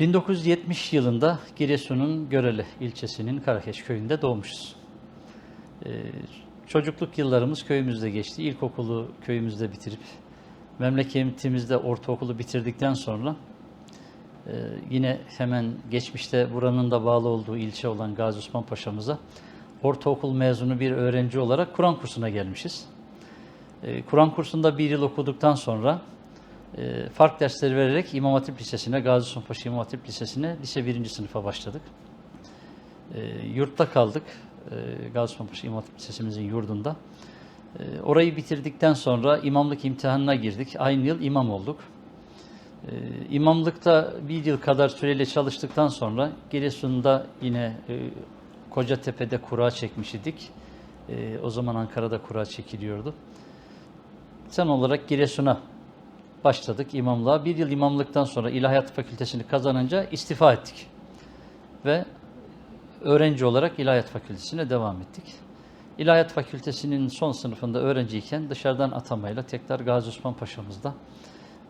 1970 yılında Giresun'un Görele ilçesinin Karakeş köyünde doğmuşuz. Ee, çocukluk yıllarımız köyümüzde geçti. İlkokulu köyümüzde bitirip memleketimizde ortaokulu bitirdikten sonra e, yine hemen geçmişte buranın da bağlı olduğu ilçe olan Gazi Osman Paşa'mıza ortaokul mezunu bir öğrenci olarak Kur'an kursuna gelmişiz. Ee, Kur'an kursunda bir yıl okuduktan sonra e, fark dersleri vererek İmam Hatip Lisesi'ne, Gazi Osman İmam Hatip Lisesi'ne lise birinci sınıfa başladık. E, yurtta kaldık. E, Gazi Osman İmam Hatip Lisesimizin yurdunda. E, orayı bitirdikten sonra imamlık imtihanına girdik. Aynı yıl imam olduk. E, imamlıkta bir yıl kadar süreyle çalıştıktan sonra Giresun'da yine e, Kocatepe'de kura çekmiş idik. E, o zaman Ankara'da kura çekiliyordu. Sen olarak Giresun'a başladık imamlığa. Bir yıl imamlıktan sonra İlahiyat Fakültesini kazanınca istifa ettik. Ve öğrenci olarak İlahiyat Fakültesine devam ettik. İlahiyat Fakültesinin son sınıfında öğrenciyken dışarıdan atamayla tekrar Gazi Osman Paşa'mızda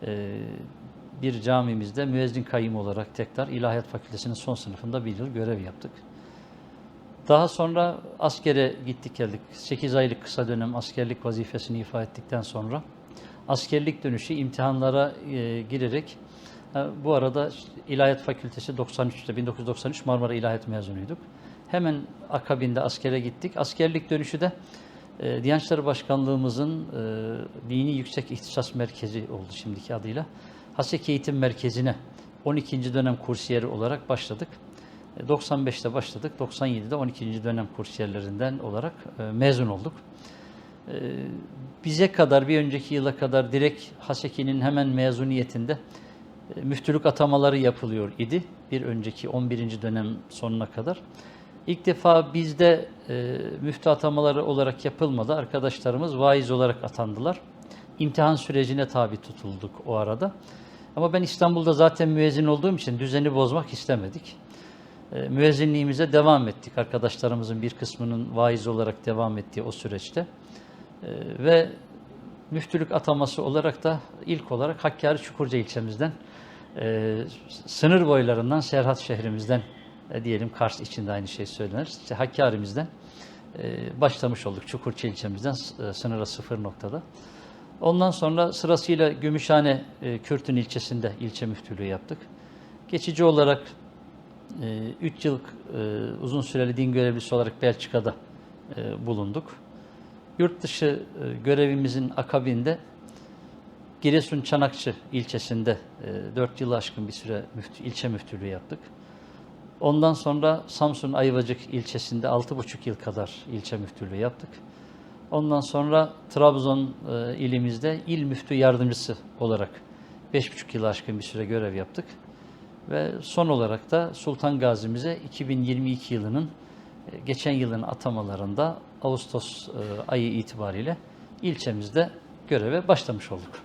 e, bir camimizde müezzin kayyum olarak tekrar İlahiyat Fakültesinin son sınıfında bir yıl görev yaptık. Daha sonra askere gittik geldik. 8 aylık kısa dönem askerlik vazifesini ifa ettikten sonra askerlik dönüşü imtihanlara e, girerek e, bu arada İlahiyat Fakültesi 93'te 1993 Marmara İlahiyat mezunuyduk. Hemen akabinde askere gittik. Askerlik dönüşü de e, Diyanet İşleri Başkanlığımızın e, Dini Yüksek İhtisas Merkezi oldu şimdiki adıyla. Haseki Eğitim Merkezi'ne 12. dönem kursiyeri olarak başladık. E, 95'te başladık. 97'de 12. dönem kursiyerlerinden olarak e, mezun olduk. E, bize kadar bir önceki yıla kadar direkt Haseki'nin hemen mezuniyetinde e, müftülük atamaları yapılıyor idi. Bir önceki 11. dönem sonuna kadar. İlk defa bizde e, müftü atamaları olarak yapılmadı. Arkadaşlarımız vaiz olarak atandılar. İmtihan sürecine tabi tutulduk o arada. Ama ben İstanbul'da zaten müezzin olduğum için düzeni bozmak istemedik. E, müezzinliğimize devam ettik. Arkadaşlarımızın bir kısmının vaiz olarak devam ettiği o süreçte. E, ve müftülük ataması olarak da ilk olarak Hakkari Çukurca ilçemizden, e, sınır boylarından Serhat şehrimizden e, diyelim Kars içinde aynı şey söylenir. İşte Hakkari'mizden e, başlamış olduk. Çukurca ilçemizden sınıra sıfır noktada. Ondan sonra sırasıyla Gümüşhane Kürtün ilçesinde ilçe müftülüğü yaptık. Geçici olarak 3 yıl uzun süreli din görevlisi olarak Belçika'da e, bulunduk. Yurt dışı e, görevimizin akabinde Giresun Çanakçı ilçesinde 4 yılı aşkın bir süre müftü, ilçe müftülüğü yaptık. Ondan sonra Samsun Ayvacık ilçesinde 6,5 yıl kadar ilçe müftülüğü yaptık. Ondan sonra Trabzon e, ilimizde il müftü yardımcısı olarak 5,5 yıl aşkın bir süre görev yaptık. Ve son olarak da Sultan Gazi'mize 2022 yılının e, geçen yılın atamalarında Ağustos e, ayı itibariyle ilçemizde göreve başlamış olduk.